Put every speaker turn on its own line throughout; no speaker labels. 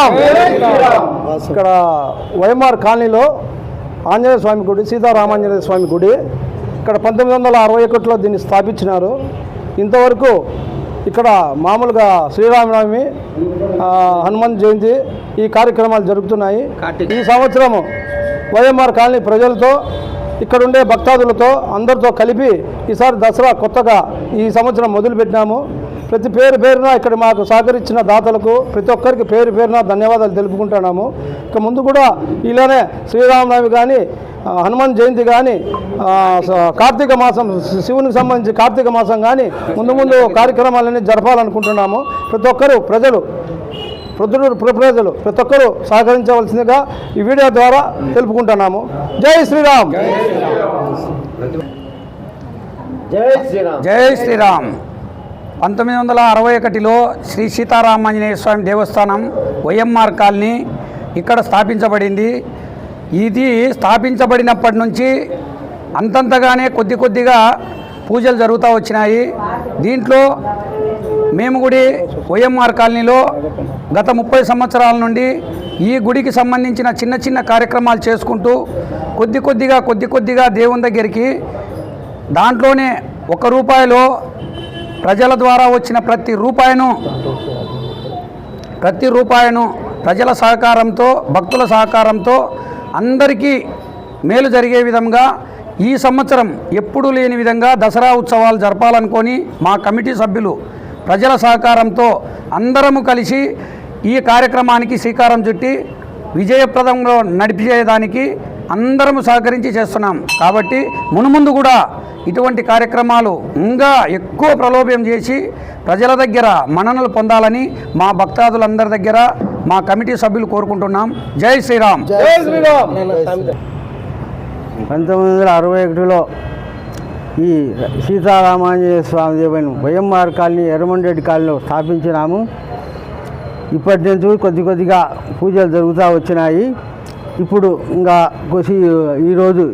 శ్రీరామ్ ఇక్కడ వైఎంఆర్ కాలనీలో ఆంజనేయ స్వామి గుడి సీతారామాంజనేయ స్వామి గుడి. ఇక్కడ పంతొమ్మిది వందల అరవై ఒకటిలో దీన్ని స్థాపించినారు. ఇంతవరకు ఇక్కడ మామూలుగా శ్రీరామనవమి ఆ, హనుమాన్ జయంతి ఈ కార్యక్రమాలు జరుగుతున్నాయి. ఈ సంవత్సరము వైఎంఆర్ కాలనీ ప్రజలతో ఇక్కడ ఉండే భక్తాదులతో అందరితో కలిపి ఈసారి దసరా కొత్తగా ఈ సంవత్సరం మొదలుపెట్టినాము. ప్రతి పేరు పేరున ఇక్కడ మాకు సహకరించిన దాతలకు ప్రతి ఒక్కరికి పేరు పేరున ధన్యవాదాలు తెలుపుకుంటున్నాము. ఇక ముందు కూడా ఇలానే శ్రీరామనవమి కానీ హనుమాన్ జయంతి కానీ కార్తీక మాసం శివునికి సంబంధించి కార్తీక మాసం కానీ ముందు ముందు కార్యక్రమాలన్నీ జరపాలనుకుంటున్నాము. ప్రతి ఒక్కరు ప్రజలు ప్రొద్దుటూరు పుర ప్రజలు ప్రతి ఒక్కరూ సహకరించవలసిందిగా ఈ వీడియో ద్వారా తెలుపుకుంటున్నాము. జై శ్రీరామ్.
జై శ్రీరామ్. పంతొమ్మిది వందల అరవై ఒకటిలో శ్రీ సీతారామాంజనేయ స్వామి దేవస్థానం వైఎంఆర్ కాలనీ ఇక్కడ స్థాపించబడింది. ఇది స్థాపించబడినప్పటి నుంచి అంతంతగానే కొద్ది కొద్దిగా పూజలు జరుగుతూ వచ్చినాయి. దీంట్లో మేము గుడి వైఎంఆర్ కాలనీలో గత ముప్పై సంవత్సరాల నుండి ఈ గుడికి సంబంధించిన చిన్న చిన్న కార్యక్రమాలు చేసుకుంటూ కొద్ది కొద్దిగా కొద్ది కొద్దిగా దేవుని దగ్గరికి దాంట్లోనే ఒక రూపాయలో ప్రజల ద్వారా వచ్చిన ప్రతి రూపాయను ప్రతి రూపాయను ప్రజల సహకారంతో భక్తుల సహకారంతో అందరికీ మేలు జరిగే విధంగా ఈ సంవత్సరం ఎప్పుడూ లేని విధంగా దసరా ఉత్సవాలు జరపాలనుకొని మా కమిటీ సభ్యులు ప్రజల సహకారంతో అందరము కలిసి ఈ కార్యక్రమానికి శ్రీకారం చుట్టి విజయప్రదంలో నడిపించేదానికి అందరము సహకరించి చేస్తున్నాం. కాబట్టి మునుముందు కూడా ఇటువంటి కార్యక్రమాలు ఇంకా ఎక్కువ ప్రలోభం చేసి ప్రజల దగ్గర మన్ననలు పొందాలని మా భక్తాదులందరి దగ్గర మా కమిటీ సభ్యులు కోరుకుంటున్నాం. జై శ్రీరామ్.
జై శ్రీరామ్.
పంతొమ్మిది వందల అరవై ఒకటిలో ఈ సీతారామాంజనేయ స్వామి దేవని వైఎంఆర్ కాలనీ ఎర్రమండెడ్డి కాలనీలో స్థాపించినాము. ఇప్పటి నుంచి కొద్ది కొద్దిగా పూజలు జరుగుతూ వచ్చినాయి. ఇప్పుడు ఇంకా కొసి ఈరోజు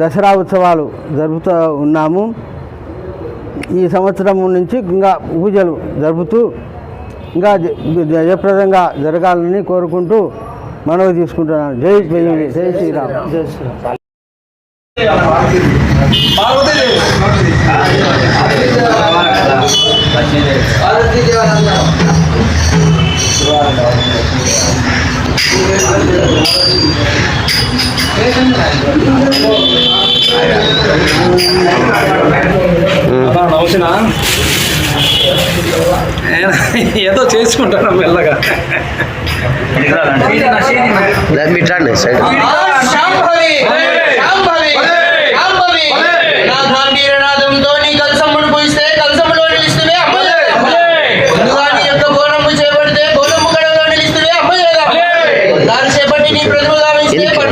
దసరా ఉత్సవాలు జరుపుతూ ఉన్నాము. ఈ సంవత్సరం నుంచి ఇంకా పూజలు జరుపుతూ ఇంకా జయప్రదంగా జరగాలని కోరుకుంటూ మనవి తీసుకుంటున్నాను. జై జై జై శ్రీరామ్ జై శ్రీరామ్
నవ్వుతున్నా. ఏదో చేసుకుంటాను మెల్లగా.
మిట్రండి సైడ్
శాంభవి. శాంభవి. శాంభవి. నా గాంభీరనాదంతో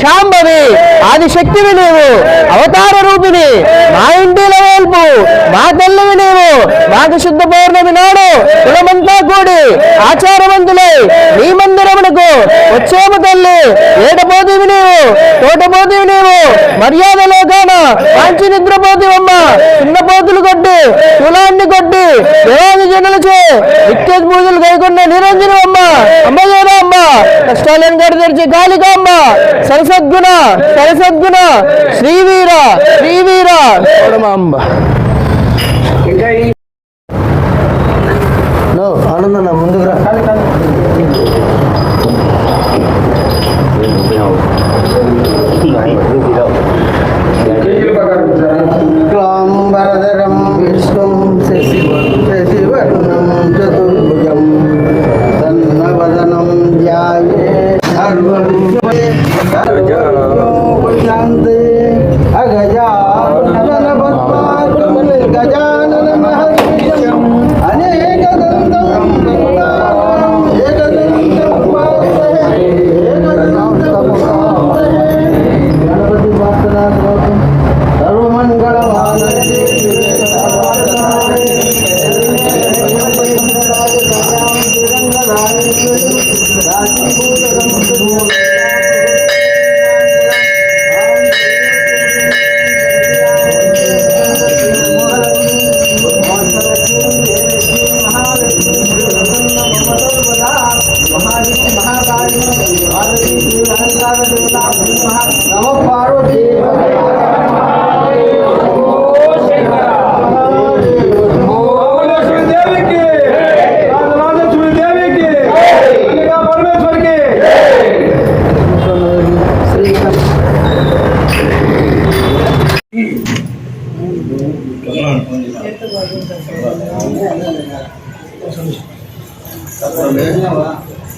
శాంభవి
ఆదిశక్తివి నీవు అవతార రూపిణి మా ఇంటిలో వేల్పు మా తల్లివి నీవు మాకు శుద్ధ పౌర్ణమి నాడు కులమంతా కూడి ఆచారవంతులై నీ మందిరమునకు వచ్చేము తల్లి. ఏటపోతివి నీవు తోటపోతివి నీవు మర్యాదలు మంచి నిద్రపోతివమ్మ చిన్న పోతులు కొట్టి కులాన్ని కొట్టి దేవాది జనులచే నిత్య పూజలు కైకొన్న నిరంజనమ్మ అమ్మ. జోరా అమ్మ కష్టాలను గడి తెరిచి గాలిగా అమ్మ. సరసద్గుణ సరసద్గుణ. శ్రీవీర శ్రీవీర. అంబ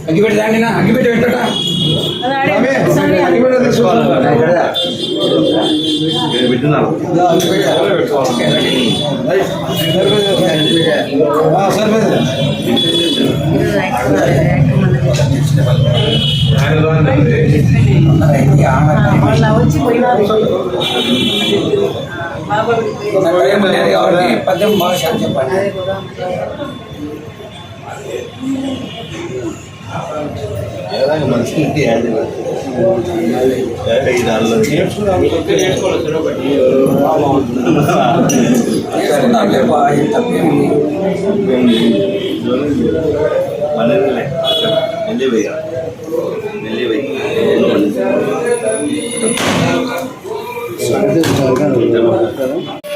అగ్గిపెట్టి దాండినా అగ్గిపెట్టి పెట్టట కాబట్టి పద్యం బాగా శాంతి చెప్పండి చేసుకుందాం లేపా
సార్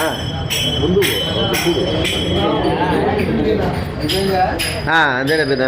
ఆ, ముందు అంతేనా పెద్ద